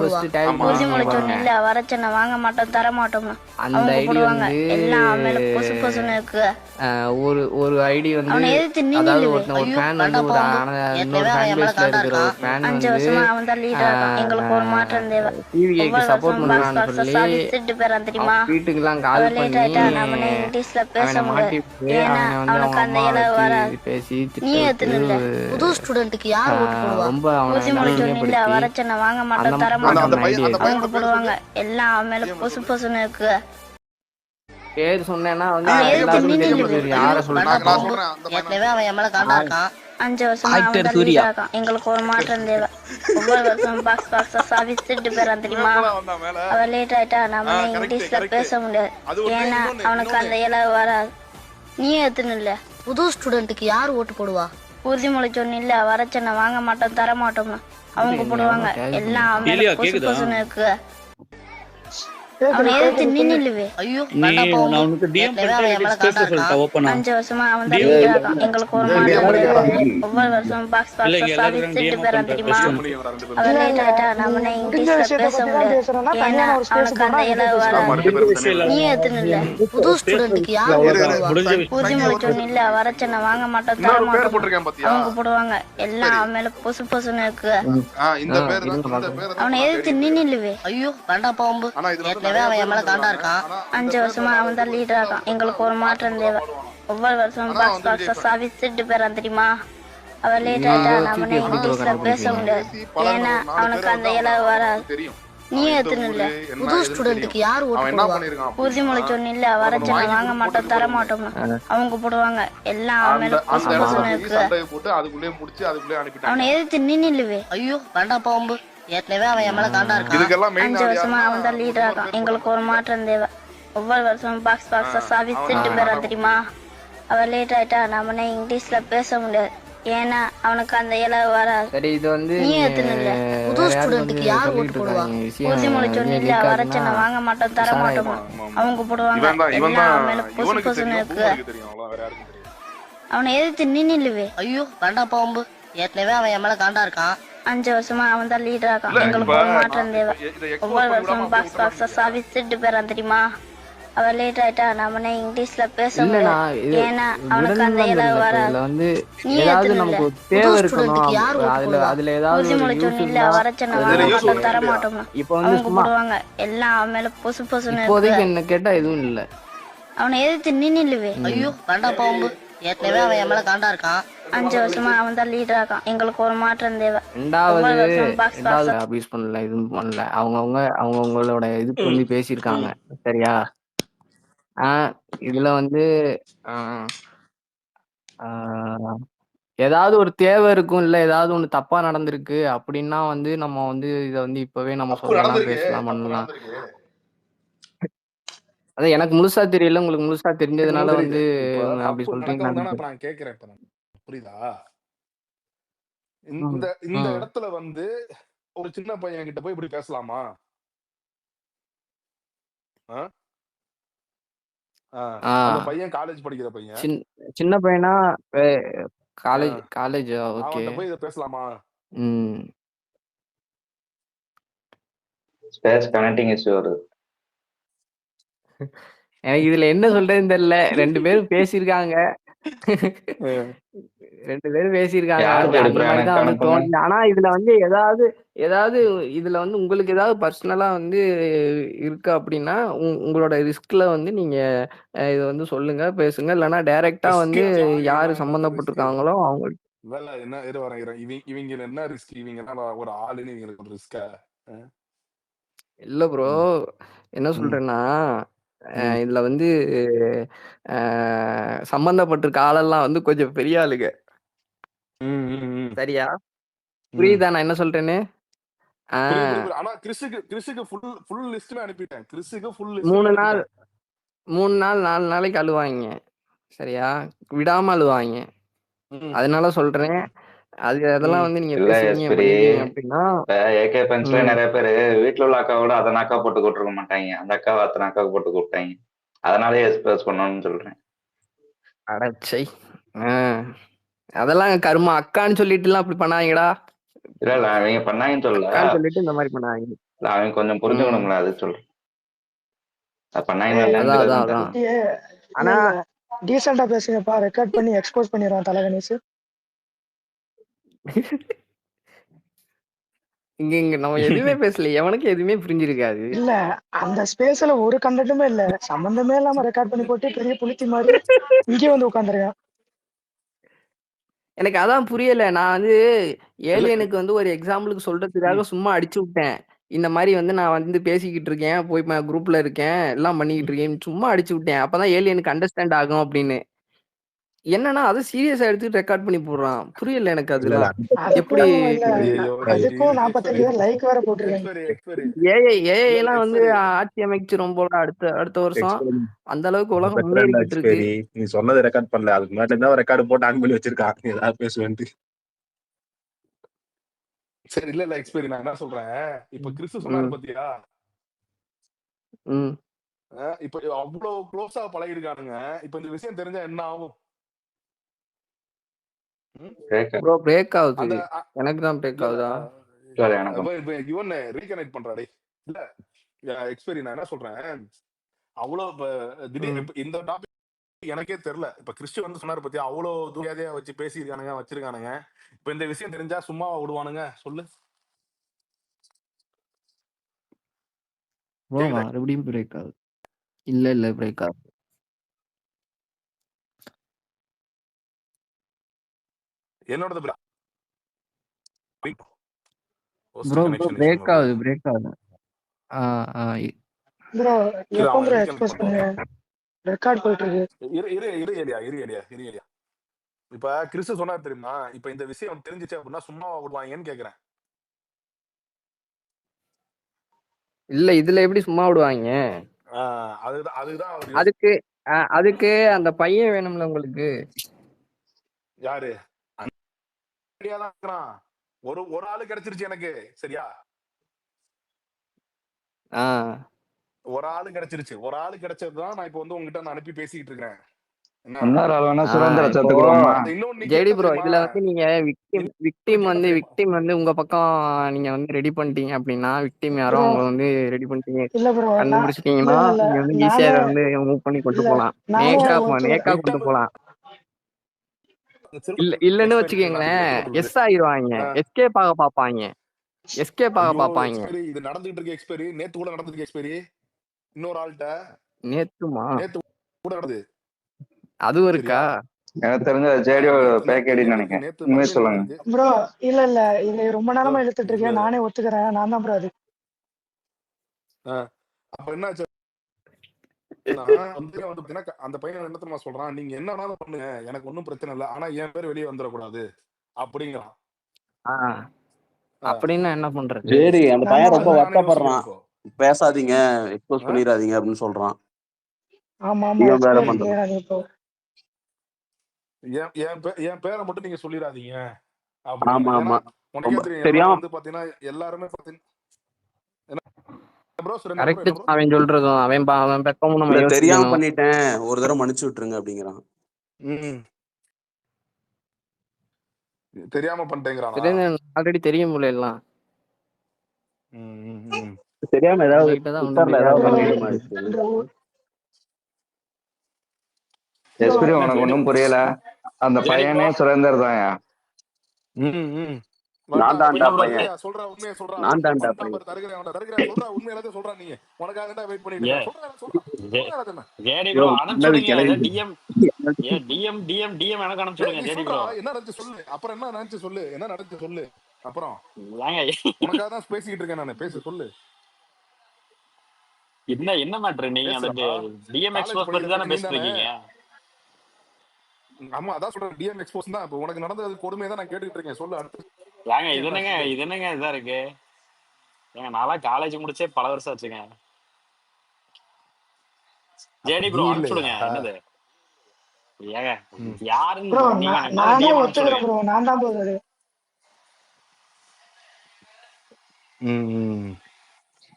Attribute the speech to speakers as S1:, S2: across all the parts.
S1: First
S2: வர சொன்ன வாங்க மாட்டோம் தர மாட்டோம்னு
S1: அந்த ஐடி வந்து
S2: எல்லாம் மேல பொசு பொசுன்னு இருக்கு.
S1: ஒரு ஒரு ஐடி வந்து அதாவது. ஒருத்தன் ஒரு ஃபேன் வந்து ஒரு
S3: வேண்டாம்
S1: ஆன-
S3: பாம்பு.
S1: இன்னொரு
S3: ஏற்கனவே
S1: ஃபேன்
S3: அவன்
S1: பேஸ்ல
S3: என் மேல
S1: இருக்கிற ஒரு
S3: காண்டா
S1: ஃபேன்
S2: அஞ்சு
S1: வந்து
S2: வருஷமா அவன் தான் லீடர் இருக்கான். எங்களுக்கு ஒரு மாற்றம் தேவை.
S1: டிவிஐக்கு
S2: ஒவ்வொரு
S1: சப்போர்ட்
S2: பாக்ஸ்
S1: சொல்லி
S2: தெரியுமா?
S1: கால் பண்ணி
S2: நம்ம இங்கிலீஷ்ல பேச முடியாது. ஏன்னா அவனுக்கு அந்த இலை
S1: பேசி
S2: நீ எத்தனை
S1: திட்டு
S3: புது ஸ்டூடெண்ட்டுக்கு யார் ஓட்டு போடுவா?
S1: ரொம்ப அவனை
S2: வர சொன்ன வாங்க மாட்டோம் தர அவங்க போடுவாங்க. எல்லாம் அவன் மேல பொசு பொசுன்னு இருக்கு.
S1: பேர் சொன்னேன்னா வந்து? யார சொல்றாங்க
S2: அஞ்சு வருஷமா எங்களுக்கு ஒரு மாற்றம் தேவை. ஒவ்வொரு வருஷம் பாக்ஸ் பாக்ஸா சாதிச்சுட்டு போறான் தெரியுமா? அவன் லேட் ஆயிட்டா நம்ம இங்கிலீஷ்ல. பேச முடியாது. ஏன்னா அவனுக்கு அந்த இலை வராது. நீ எத்தனை இல்ல?
S3: புது ஸ்டூடெண்ட்டுக்கு யார் ஓட்டு போடுவா?
S2: உறுதிமொழி சொன்னில்ல வர சொன்ன வாங்க மாட்டோம் தர மாட்டோம்னு அவங்க போடுவாங்க எல்லாம் இருக்கு. அஞ்சு வருஷமா அவன் எங்களுக்கு ஒரு ஒவ்வொரு வருஷம் பாக்ஸ்
S4: இல்ல,
S2: பாக்ஸ் போறான் தெரியுமா அவன் லேட் ஆயிட்டா நம்ம இங்கிலீஷ்ல பேச முடியாது ஏன்னா அவனுக்கு அந்த இலை நீ எத்தனை இல்ல.
S3: புது ஸ்டூடெண்ட்டுக்கு யார் ஓட்டு போடுவா
S4: முடிஞ்ச
S2: உறுதிமொழி சொன்னில்ல வர சொன்ன வாங்க மாட்டோம் தர மாட்டோம். அவங்க போடுவாங்க எல்லாம் அவன் மேல பொசு பொசுன்னு இருக்கு. அவனை எதிர்த்து நீ நில்லுவே
S3: ஐயோ. வேண்டாம் பாம்பு ஏற்கனவே அவன் என் மேல காண்டா இருக்கான்.
S2: அஞ்சு வருஷமா அவன் தான் லீடர் இருக்கான் எங்களுக்கு ஒரு மாற்றம் தேவை. ஒவ்வொரு வருஷம் பாக்ஸ் பாக்ஸா சாதிச்சுட்டு போறான் தெரியுமா? அவன் லேட் ஆயிட்டா நம்ம இங்கிலீஷ்ல பேச முடியாது. ஏன்னா அவனுக்கு அந்த இலை வராது.
S5: தெரியும்.
S2: நீ எத்தனை இல்ல.
S5: என்ன
S3: புது ஸ்டூடெண்ட்டுக்கு. யார் ஓட்டு
S2: உறுதிமொழி சொன்னில்ல வர சொன்ன வாங்க மாட்டோம் தர மாட்டோம்னு. அவங்க போடுவாங்க. எல்லாம் அவன் மேல இருக்கு. அவனை எதிர்த்து
S3: ஐயோ வேண்டாம் பாம்பு ஏற்கனவே அவன் என் மேல காண்டா இருக்கான்.
S5: இதுக்கெல்லாம் மெயின்
S2: அஞ்சு வருஷமா அவன் தான் லீடர் இருக்கான். எங்களுக்கு ஒரு மாற்றம் தேவை. ஒவ்வொரு வருஷம் பாக்ஸ் பாக்ஸா சாதிச்சுட்டு போறான் தெரியுமா? அவன் லேட் ஆயிட்டா நம்ம இங்கிலீஷ்ல பேச முடியாது. ஏன்னா அவனுக்கு அந்த இலை வராது.
S1: சரி இது வந்து
S2: நீ எத்தனை இல்ல?
S3: புது ஸ்டூடெண்ட்டுக்கு யார் ஓட்டு போடுவா?
S1: இருக்காங்க விஷயம்
S2: உறுதிமொழி சொன்னில்ல வர சொன்ன
S1: கேட்காதுன்னா
S2: வாங்க மாட்டோம் தர மாட்டோம்? அவங்க போடுவாங்க. எல்லாம் மேல பொசு பொசுன்னு இருக்கு. அவனை எதிர்த்து நீ நில்லுவே
S3: ஐயோ வேண்டாம் பாம்பு. ஏற்கனவே அவன் என் மேல காண்டா இருக்கான்.
S2: அஞ்சு வருஷமா அவன் தான் லீடர் இருக்கான்
S5: இல்ல,
S2: எங்களுக்கு ஒரு மாற்றம் தேவை. ஒவ்வொரு
S5: பண்ணி விடாம
S2: வருஷம் பாக்ஸ் பாக்ஸா சாதிச்சுட்டு போறான் தெரியுமா? அவன் லேட் ஆயிட்டா நம்ம இங்கிலீஷ்ல பேச ஏன்னா அவனுக்கு அந்த
S1: இல்ல.
S2: வராது. நீ இல்ல?
S3: ஓட்டு
S1: அதுல ஏதாவது ஒரு
S2: உறுதிமொழி
S1: யூஸ்
S2: சொன்னில்ல
S1: இருந்தா
S2: வர சொன்ன
S5: அதுல
S2: வாங்க
S5: use
S2: மாட்டோம் தர? மாட்டோம்னா
S1: இப்போ வந்து
S2: அவங்க
S1: சும்மா
S2: போடுவாங்க. எல்லாம் அவன் மேல பொசு பொசுன்னு
S1: இப்போதைக்கு என்ன கேட்டா எதுவும் இல்ல.
S2: அவனை எதிர்த்து நீ நில்லுவே
S3: ஐயோ வேண்டாம் பாம்பு ஏற்கனவே அவன் என் மேல காண்டா இருக்கான்.
S2: அஞ்சு வருஷமா அவன் தான் லீடர் இருக்கான் எங்களுக்கு ஒரு மாற்றம் தேவை
S1: ரெண்டாவது ரெண்டாவது அபியூஸ் பண்ணல இதுவும் பண்ணல. அவங்கவுங்க அவங்கவுங்களோட இதுக்கு வந்து பேசியிருக்காங்க. சரியா? ஆஹ் இதுல வந்து ஆஹ் ஆஹ் ஏதாவது ஒரு தேவை இருக்கும் இல்ல ஏதாவது ஒண்ணு தப்பா நடந்திருக்கு அப்படின்னா வந்து நம்ம வந்து இத வந்து இப்பவே நம்ம சொல்லலாம் பேசலாம் பண்ணலாம். அதான் எனக்கு முழுசா தெரியல உங்களுக்கு முழுசா தெரிஞ்சதுனால வந்து அப்படி சொல்றீங்க
S5: நான் கேக்குறேன் இப்ப. புரியுதா? இந்த- இந்த. இடத்துல வந்து ஒரு சின்ன பையன் கிட்ட போய் இப்படி பேசலாமா? பையன் காலேஜ் படிக்கிற பையன்.
S1: சின்ன பையனா? College college
S5: okay. போய் இதை பேசலாமா?
S1: ம்.
S6: ஸ்பேஸ் கனெக்டிங் இஷ்யூ வருது.
S1: எனக்கு இதுல என்ன சொல்றதுன்னு தெரியல. ரெண்டு பேரும் பேசியிருக்காங்க. ரெண்டு பேரும் பேசியிருக்காங்க. ஆனா இதுல வந்து ஏதாவது ஏதாவது இதுல வந்து உங்களுக்கு ஏதாவது பர்சனலா வந்து இருக்கு அப்படின்னா உங்க- உங்களோட ரிஸ்க்ல வந்து நீங்க இதை வந்து சொல்லுங்க பேசுங்க. இல்லைன்னா டைரக்டா வந்து
S5: யாரு?
S1: சம்பந்தப்பட்டிருக்காங்களோ அவங்க
S5: வேலை என்ன? இரு வரேன். இவங்க இவங்க என்ன ரிஸ்க் இவங்க ஒரு ஆளுன்னு இவங்களுக்கு ஒரு ரிஸ்கா
S1: இல்ல ப்ரோ என்ன சொல்றேன்னா அஹ், இதுல வந்து அஹ், சம்பந்தப்பட்டிருக்க ஆளெல்லாம் வந்து கொஞ்சம் பெரிய ஆளுங்க சரியா? புரியுதா? நான் என்ன சொல்றேன்னு? ஆஹ்,
S5: ஆனா கிறிஸுக்கு கிறிஸுக்கு ஃபுல் ஃபுல் லிஸ்ட்மே அனுப்பிட்டேன். கிறிஸுக்கு ஃபுல்
S1: மூணு நாள் மூணு நாள் நாலு நாளைக்கு அழுவாங்க சரியா? விடாம அழுவாங்க அதனால சொல்றேன். அது அதெல்லாம் வந்து நீங்க அப்படின்னா
S6: ஏகே பென்ஸ்ல. நிறைய பேரு வீட்டுல உள்ள அக்காவோட அதன் அக்கா போட்டு கூட்டிருக்க மாட்டாங்க. அந்த அக்காவை அத்தனை அக்காவுக்கு போட்டு கூப்பிட்டாங்க அதனாலே எக்ஸ்பிரஸ் பண்ணணும்னு சொல்றேன்.
S1: அடச்சை ஆஹ் அதெல்லாம் கருமா. அக்கான்னு சொல்லிட்டுலாம் அப்படி பண்ணாங்கடா
S6: இல்ல இல்ல அவங்க பண்ணாங்கன்னு சொல்லல.
S1: சொல்லிட்டு இந்த மாதிரி பண்ணாங்க
S6: இல்ல அவங்க கொஞ்சம் புரிஞ்சுக்கணும்ல அது சொல்றேன். அது பண்ணாங்க
S1: ஆனா
S4: டீசெண்டா பேசுங்கப்பா ரெக்கார்ட் பண்ணி எக்ஸ்போஸ் பண்ணிடுவான் தல கணேஷ்
S1: இங்க இங்க நம்ம எதுவுமே பேசல எவனுக்கு எதுவுமே புரிஞ்சிருக்காது.
S4: இல்ல அந்த ஸ்பேஸ்ல ஒரு கண்டென்ட்டுமே இல்ல. சம்பந்தமே இல்லாம ரெக்கார்ட் பண்ணி போட்டு பெரிய புளித்தி மாதிரி இங்கே வந்து உட்காந்துருக்கான்.
S1: எனக்கு அதான் புரியல. நான் வந்து ஏலியனுக்கு வந்து ஒரு எக்ஸாம்பிளுக்கு சொல்றதுக்காக சும்மா அடிச்சு விட்டேன். இந்த மாதிரி வந்து நான் வந்து பேசிக்கிட்டு இருக்கேன். போய் குரூப்ல இருக்கேன். எல்லாம் பண்ணிக்கிட்டு இருக்கேன் சும்மா அடிச்சு விட்டேன். அப்பதான் ஏலியனுக்கு அண்டர்ஸ்டாண்ட் ஆகும் அப்படின்னு. என்னன்னா அது சீரியஸா எடுத்து ரெக்கார்ட் பண்ணி போடுறான். புரியல எனக்கு அதுல. எப்படி. ஏஐ ஏஐ எல்லாம் வந்து. ஆட்சி அமைச்சிரும் போல அடுத்த அடுத்த வருஷம் அந்த அளவுக்கு உலகம் இருக்கு.
S7: நீ சொன்னதை ரெக்கார்ட் பண்ணல. அதுக்கு முன்னாடி இருந்தா ரெக்கார்டு போட்டு ஆன் பண்ணி வச்சிருக்கான். ஏதாவது பேசுவேன்ட்டு.
S5: சரி இல்ல இல்ல எக்ஸ்பைரி நான் என்ன சொல்றேன்? இப்ப கிறிஸ்து சொன்னாரு. பாத்தியா? இப்ப அவ்வளவு க்ளோஸா பழகிருக்கானுங்க. இப்ப இந்த விஷயம் தெரிஞ்சா என்ன ஆகும்?
S1: ப்ரோ பிரேக் ஆகுது. எனக்கு தான் பிரேக் ஆகுதா?
S5: இவன் ரீகனெக்ட் பண்றாடே இல்ல எக்ஸ்பெரி நான் என்ன சொல்றேன்? அவ்வளவு இப்ப திடீர்
S1: ம்.
S5: இப்ப இந்த டாபிக் எனக்கே தெரியல. இப்ப கிறிஸ்டி வந்து சொன்னாரு பத்தியா அவ்வளவு தூரியாதையா வச்சு பேசியிருக்கானுங்க வச்சிருக்கானுங்க. இப்ப இந்த விஷயம் தெரிஞ்சா சும்மா விடுவானுங்க சொல்லு?
S1: மறுபடியும் பிரேக் ஆகுது. இல்ல இல்ல பிரேக் ஆகுது.
S5: என்னோடது
S1: ப்ரோ ப்ரோ பிரேக். ஆகுது பிரேக் ஆகுது. ஆ ஆ
S4: ப்ரோ
S5: இல்ல,
S4: எப்போ ப்ரோ எக்ஸ்போஸ். பண்ணுங்க? ரெக்கார்ட் போயிட்டு இருக்கு
S5: இரு இரு இரு ஏரியா இரு ஏரியா இரு ஏரியா இப்ப கிறிஸ்து சொன்னார் தெரியுமா? இப்ப இந்த விஷயம் தெரிஞ்சுச்சு அப்படின்னா சும்மா விடுவாங்கன்னு கேக்குறேன்.
S1: இல்ல இதுல எப்படி சும்மா விடுவாங்க
S5: ஆஹ் அதுதான் அதுதான்
S1: அதுக்கு அதுக்கு அந்த பையன் வேணும்ல உங்களுக்கு?
S5: யாரு? தான் இருக்கிறான். ஒரு ஒரு ஆளு கிடைச்சிருச்சு எனக்கு. சரியா?
S1: ஆ.
S5: ஒரு ஆளு கிடைச்சிருச்சு. ஒரு ஆளு கிடைச்சதுதான் நான் இப்ப வந்து உங்ககிட்ட நான் அனுப்பி பேசிட்டு இருக்கிறேன்
S1: ஜேடி ப்ரோ
S5: தெரியுமா?
S1: இதுல வந்து நீங்க விக்டிம் வந்து? விக்டிம் வந்து உங்க பக்கம் நீங்க வந்து ரெடி பண்ணிட்டீங்க அப்படின்னா விக்டிம் யாரோ. அவங்க வந்து ரெடி பண்ணிட்டீங்க. கண்டுபிடிச்சிட்டீங்கன்னா நீங்க வந்து ஈஸியா வந்து மூவ் பண்ணி கொண்டு போலாம் நேக்கா. நேக்கா கொண்டு போலாம் இல்ல இல்லன்னு வச்சுக்கோங்களேன். எஸ் ஆயிருவாங்க
S5: ஆ.
S1: எஸ்கேப் ஆக பாப்பாங்க. எஸ்கேப் ஆக
S5: ஐயோ,
S1: பாப்பாங்க.
S5: இது நடந்துகிட்டு இருக்க எக்ஸ்பைரி நேத்து கூட நடந்திருக்கு எக்ஸ்பைரி இன்னொரு ஆள்கிட்ட.
S1: நேத்துமா?
S5: நேத்து கூட நடந்தது.
S1: அதுவும் இருக்கா
S6: எனக்கு தெரிஞ்ச பேக்கேடின்னு
S5: நேத்து-
S6: நினைக்கிறேன். சொல்லுங்க.
S4: ப்ரோ இல்ல இல்ல. இது ரொம்ப நேரமா இழுத்துட்டு இருக்கேன். நானே ஒத்துக்கிறேன். நான் தான் ப்ரோ அது.
S5: அப்ப என்ன ஆச்சு நான் வந்து வந்து பாத்தீங்கன்னா, அந்த பையன் என்ன தெரியுமா சொல்றான்? நீங்க என்ன வேணாலும் பண்ணுங்க. எனக்கு ஒண்ணும் பிரச்சனை இல்ல. ஆனா என் பேர் வெளியே வந்துடக்கூடாது. அப்படிங்கிறான்.
S1: ஆ. அப்படின்னு என்ன பண்றது?
S8: சரி அந்த பையன் ரொம்ப வருத்தப்படுறான். பேசாதீங்க எக்ஸ்போஸ்? பண்ணிடாதீங்க அப்படின்னு சொல்றான்.
S5: என் என் பே- என் பேரை மட்டும் நீங்க சொல்லிடாதீங்க. தெரியும் வந்து பாத்தீங்கன்னா எல்லாருமே பாத்தீங்கன்னா என்ன ப்ரோ சுரேந்தர் bro,
S1: கரெக்ட்
S5: என்ன bro?
S1: அவன் சொல்றதும் அவன் பா- அவன் நம்ம
S8: இல்ல தெரியாம பண்ணிட்டேன். ஒரு தடவை மன்னிச்சு விட்டுருங்க அப்படிங்கிறான்.
S5: ம். தெரியாம பண்ணிட்டேங்கிறானா?
S1: ஆல்ரெடி தெரியும் போல எல்லாம்.
S8: தெரியாம ஏதாவது
S1: தான்
S6: எஸ்பிரி உனக்கு ஒன்றும் புரியல. அந்த பையனே சுரேந்தர் தான்யா.
S5: ம், ம்.
S8: நான் தான்டா
S5: சொல்றா,
S8: பையன்.
S5: உண்மையா, சொல்றா, உண்மையா சொல்றா.
S8: நான் தான்டா
S5: வந்துட்டான்
S8: பையன்.
S5: பாரு, தருகிறேன் தருகிறேன், சொல்றா, உண்மையா எல்லாத்தையும் சொல்றா நீ. உனக்காக தான் wait பண்ணிட்டு என்ன நடந்துச்சு சொல்லு. அப்புறம் என்ன நடந்துச்சு சொல்லு? என்ன நடந்துச்சு சொல்லு? அப்புறம். உனக்காக தான் பேசிக்கிட்டு இருக்கேன் நானு. பேசு சொல்லு.
S9: என்ன என்ன மேட்ரு நீங்க அந்த பத்தி தானே
S5: ஆமா அதான் சொல்றேன். டிஎம் எக்ஸ்போஸ் தான். இப்போ உனக்கு நடந்தது கொடுமையை தான் நான் கேட்டுட்டு இருக்கேன். சொல்லு அடுத்து.
S9: ஏங்க இது என்னங்க இது என்னங்க இதா இருக்கு? ஏங்க நான்லாம் காலேஜ் முடிச்சே பல வருஷம் ஆச்சுங்க. ஜேடி ப்ரோ அனுப்பிச்சுடுங்க? என்னது? ஏங்க. யாருன்னு
S4: நான் ஒத்துக்கிறேன் ப்ரோ நான் தான்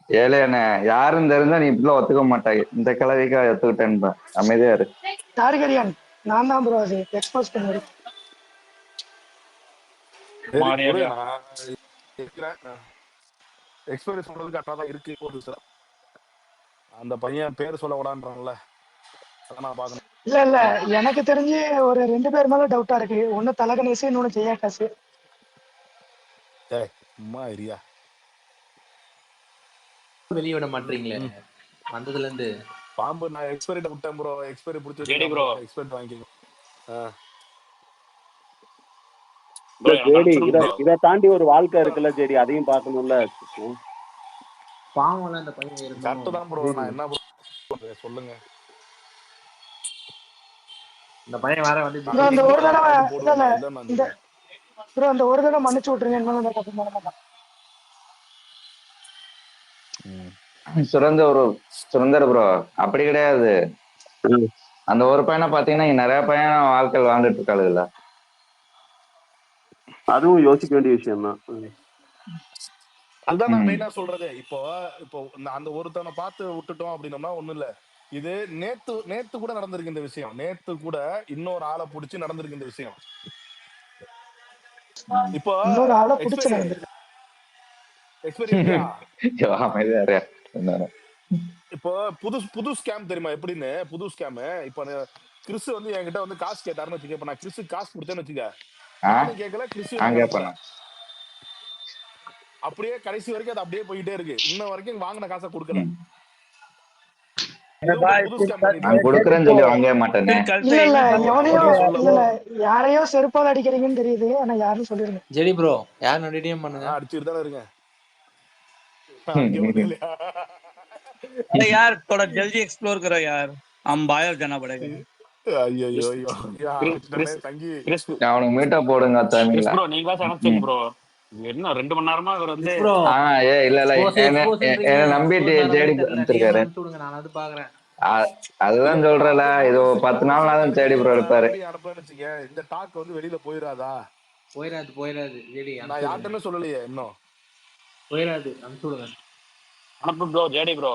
S6: ஏழையண்ணே யாருன்னு தெரிஞ்சா நீ இப்படிலாம் ஒத்துக்க மாட்டாய். இந்த கிழவிக்கா ஒத்துக்கிட்டேன்பா. அமைதியா இரு.
S4: டார்கரியன் நான் தான் ப்ரோ அது. எக்ஸ்போஸ் பண்ணிடு
S5: எக்ஸ்பீரியன்ஸ் சொல்றதுக்கு கரெக்டாக தான் இருக்கு ஒரு சில அந்த பையன் பேர் சொல்ல கூடாதுன்றான்ல. அதான் நான் பார்க்கணும்.
S4: இல்ல இல்ல. எனக்கு தெரிஞ்சு ஒரு ரெண்டு பேர் மேல டவுட்டா இருக்கு. ஒண்ணு தலகணேசு இன்னொன்னு ஜெயாகாசு.
S5: ஏய் சும்மா இரியா
S10: வெளிய விட மாட்டீங்களே வந்ததுல இருந்து
S5: பாம்பு நான் எக்ஸ்பெரிட்ட விட்டேன் ப்ரோ எக்ஸ்பெரி பிடிச்சி
S9: ஜேடி bro.
S5: எக்ஸ்பெரிட் வாங்கிக்கோங்க ஆ.
S9: Bro, எனக்கு
S8: ஜேடி இத தாண்டி ஒரு வாழ்க்கை இருக்குல்ல ஜேடி? அதையும் பார்க்கணும்ல. ம்.
S10: பாவம்ல இந்த பையன்
S5: கரெக்ட் தான் ப்ரோ நான் என்ன? சொல்லுங்க.
S10: இந்த பையன் வேற வந்து
S4: அந்த ஒரு தடவை இல்ல ப்ரோ அந்த ஒரு தடவை மன்னிச்சு விட்டுருங்க. என்ன இந்த தப்பு பண்ண மாட்டேன்.
S6: சுரந்த ஒரு சுரந்தர் ப்ரோ அப்படி கிடையாது. அந்த ஒரு பையனை பாத்தீங்கன்னா இங்க நிறைய பையன் வாழ்க்கையில் வாழ்ந்துட்டு இருக்காளுல்ல
S8: அதுவும் யோசிக்க வேண்டிய விஷயம் தான்
S5: அதுதான் நான். மெயினா சொல்றது. இப்போ இப்போ அந்த ஒருத்தனை பார்த்து விட்டுட்டோம் அப்படின்னோம்னா ஒண்ணும் இல்ல. இது நேத்து நேத்து கூட நடந்திருக்கு இந்த விஷயம். நேத்து கூட இன்னொரு ஆளை புடிச்சு நடந்திருக்கு இந்த விஷயம். இப்போ? இப்போ புது புது ஸ்கேம் தெரியுமா? எப்படின்னு? புது ஸ்கேம் இப்போ கிறிஸ் வந்து என்கிட்ட வந்து காசு கேட்டாருன்னு வச்சுக்க. இப்ப நான் கிறிஸ் காசு கொடுத்தேன்னு வச்சுக்க.
S6: ஆ?
S5: நானும் கேட்கல கிறிஸ்
S6: நான் கேட்பேன்
S5: அப்படியே கடைசி வரைக்கும் அது அப்படியே போயிட்டே இருக்கு இன்ன வரைக்கும் வாங்கின காசை கொடுக்கல
S6: ம்.
S5: இதுவும் ஒரு புது scam பண்ணிட்டு
S6: நான் கொடுக்குறேன்னு சொல்லி வாங்கவே மாட்டேனே
S4: இல்ல இல்ல எவனையோ
S5: அப்படியே சொல்ல
S4: இல்ல இல்ல யாரையோ செருப்பால் அடிக்கிறீங்கன்னு தெரியுது ஆனா யாருன்னு சொல்லிருங்க
S10: ஜெடி ப்ரோ யார் நடிடியம் பண்ணுங்க
S5: நான் அடிச்சுட்டு தானே இருக்கேன் அங்கே ஒண்ணும் இல்லையா?
S11: अरे यार थोड़ा जल्दी एक्सप्लोर करो यार हम बाहर जाना पड़ेगा
S5: ஐயோ. ஐயோ தங்கி
S6: அவனுக்கு மீட்டப் போடுங்க
S9: கிறிஸ்
S6: தமிழ்ல
S9: ப்ரோ நீங்க அனுப்பிச்சிங்க ப்ரோ என்ன ரெண்டு மணி நேரமா இவர் வந்து
S6: ஏ இல்ல இல்ல. என்ன நம்பிட்டு
S10: அனுப்பிச்சு விடுங்க நான் அது பாக்குறேன்.
S6: அதுதான் சொல்றல இது பத்து நாள் தான் தேடி ப்ரோ எடுப்பாரு
S5: இந்த டாக் வந்து வெளியில போயிடாதா
S10: போயிடாது போயிடாது ஜெடி
S5: நான் யார்கிட்டமே சொல்லலையே இன்னும்.
S10: போயிடாது அனுப்பிச்சு விடுங்க.
S9: அனுப்பு ப்ரோ ஜேடி ப்ரோ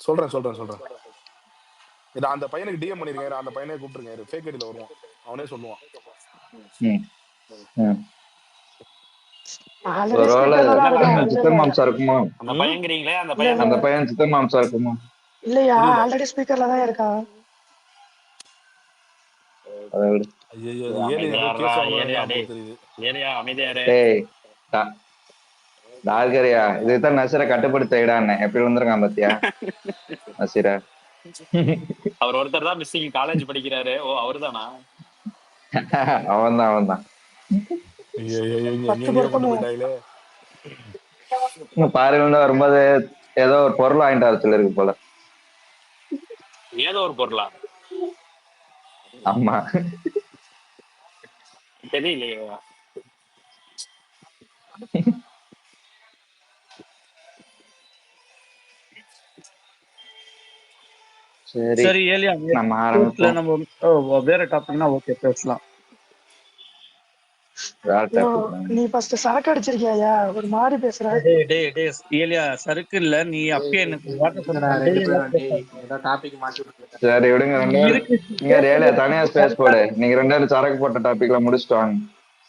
S5: சொல்றேன் சொல்றேன் சொல்றேன். இது அந்த பையனுக்கு டிஎம் பண்ணிருக்கேன் அந்த பையனே கூப்பிட்டுருங்க ஃபேக் ஐடியில வருவான். அவனே சொல்லுவான்.
S4: இல்ல
S6: சித்தன்
S4: இல்ல
S6: மாம்சா இருக்குமோ.
S9: அந்த பையங்கிறீங்களே அந்த
S4: இல்ல
S9: பையன்
S4: இல்ல
S6: அந்த பையன் சித்தன் மாம்சா இருக்குமோ?
S4: இல்லையா ஆல்ரெடி ஸ்பீக்கர்ல தான்
S6: டா- டார்கரியா இதுதான் நசிர கட்டுப்படுத்த இடான்னு. எப்படி வந்திருக்கான் பாத்தியா? நசிர.
S9: அவர் ஒருத்தர் தான் மிஸ்ஸிங் காலேஜ் படிக்கிறாரு. ஓ
S4: பத்து
S5: எங்கெங்கயோ கொண்டு
S4: பொருத்தமும்
S5: போயிட்டாங்களே.
S6: இங்க பாருங்க வரும்போது ஏதோ ஒரு பொருள் வாங்கிட்டு வர சொல்லிருக்கு போல.
S9: ஏதோ ஒரு பொருளா?
S6: ஆமா.
S9: தெரியலையே.
S6: சரி.
S11: சரி ஏலியா
S6: நம்ம ஆரம்பிப்போம்.
S11: நம்ம ஓ, வேற டாபிக்னா ஓகே பேசலாம்.
S4: நீ ஃபர்ஸ்ட் சரக்கு அடிச்சிருக்கியா ஒரு மாதிரி பேசுற.
S11: டேய் டேய் டேய் ஏலியா சருக்கு இல்ல நீ அப்பயே எனக்கு வாட்ட
S10: என்னடா
S11: சொன்ன
S10: ரெண்டு
S11: டேய்
S10: பேரும்
S11: எல்லாம்
S10: டேய்.
S11: பேசாத.
S10: ஏதோ டாபிக் மாத்தி
S6: சரி விடுங்க இங்க ரேலியா தனியா ஸ்பேஸ் போடு. நீங்க ரெண்டு பேரும் சரக்கு போட்ட டாபிக்ல முடிச்சுட்டு வாங்க.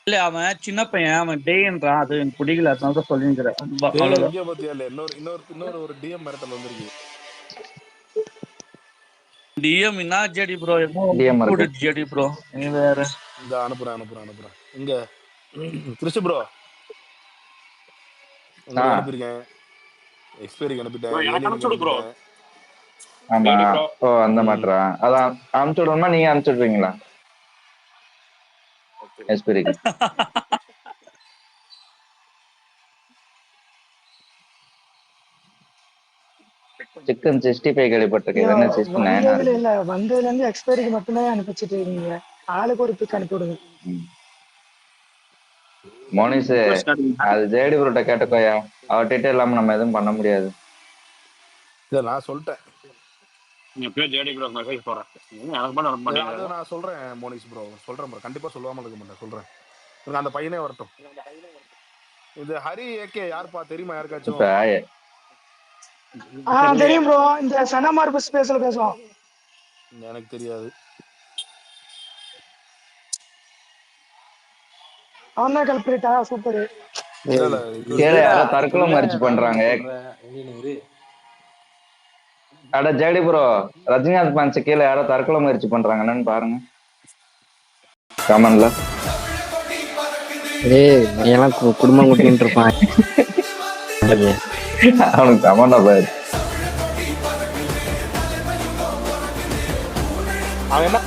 S11: இல்ல அவன் சின்ன பையன் அவன் டேன்றான். அது எனக்கு பிடிக்கல அதனால தான் சொல்லிங்கிறேன்
S5: இன்னொரு இன்னொரு இன்னொரு ஒரு டிஎம் மிரட்டல் வந்திருக்கு.
S11: டிஎம் என்ன
S6: JD bro
S11: DM JD bro நீ வேற.
S5: இந்த அனுப்புறேன் அனுப்புறேன் அனுப்புறேன். இங்க. கிறிஸ்து ப்ரோ
S6: ஆ.
S5: உங்களுக்கு அனுப்பியிருக்கேன் எக்ஸ்பைரிக்கு அனுப்பிட்டேன்.
S6: ஆமா. ஓ அந்த
S5: ம்
S6: மாட்டரா அதான் அனுப்பிச்சு விடணுமா? நீங்க அனுப்பிச்சு விடுவீங்களா எஸ்பிரிக்கு சிக்கன் சிக்ஸ்டி ஃபைவ் கேள்விப்பட்டிருக்கேன். சிக்ஸ்டி நைனா?
S4: இல்ல வந்ததுல இருந்து எக்ஸ்பைரிக்கு மட்டுமே அனுப்பிச்சிட்டு இருக்கீங்க. ஆளுக்கு ஒரு பிக் அனுப்பி விடுங்க
S6: ம். மோனிஸ் அது ஜேடி ப்ரோட்ட கேட்டுக்கோயா. அவர்கிட்ட இல்லாம நம்ம எதுவும் பண்ண முடியாது.
S5: இதை நான் சொல்லிட்டேன்.
S9: எப்பயோ ஜேடி ப்ரோ மெசேஜ் போறேன். எனக்கு மட்டும் அனுப்ப
S5: இதை
S9: மாட்டேங்கிறாரு
S5: அதை நான் சொல்றேன் மோனிஸ் ப்ரோ சொல்றேன் ப்ரோ கண்டிப்பா சொல்லாம இருக்க மாட்டேன் சொல்றேன். அந்த பையனே வரட்டும். இது ஹரி ஏகே யாருப்பா? தெரியுமா யாருக்காச்சும்?
S4: ஆ தெரியும் ப்ரோ இந்த சனமார்பு ஸ்பேஸ்ல பேசுவோம்.
S5: எனக்கு தெரியாது.
S4: அவன் தான் கல்பிரிட்டா? சூப்பர்
S5: இல்ல இல்ல இது
S6: கீழே யாரோ தற்கொலை முயற்சி பண்றாங்க. அட ஜேடி ப்ரோ ரஜினிகாந்த் ஃபேன்ஸ் கீழே யாரோ தற்கொலை முயற்சி பண்றாங்க. என்னன்னு பாருங்க. கமெண்ட்ல.
S1: ஏய் நீ எல்லாம் குடும்பம் குட்டின்னு இருப்பான்
S6: அவனுக்கு கமெண்டா பாரு
S5: அவன் என்ன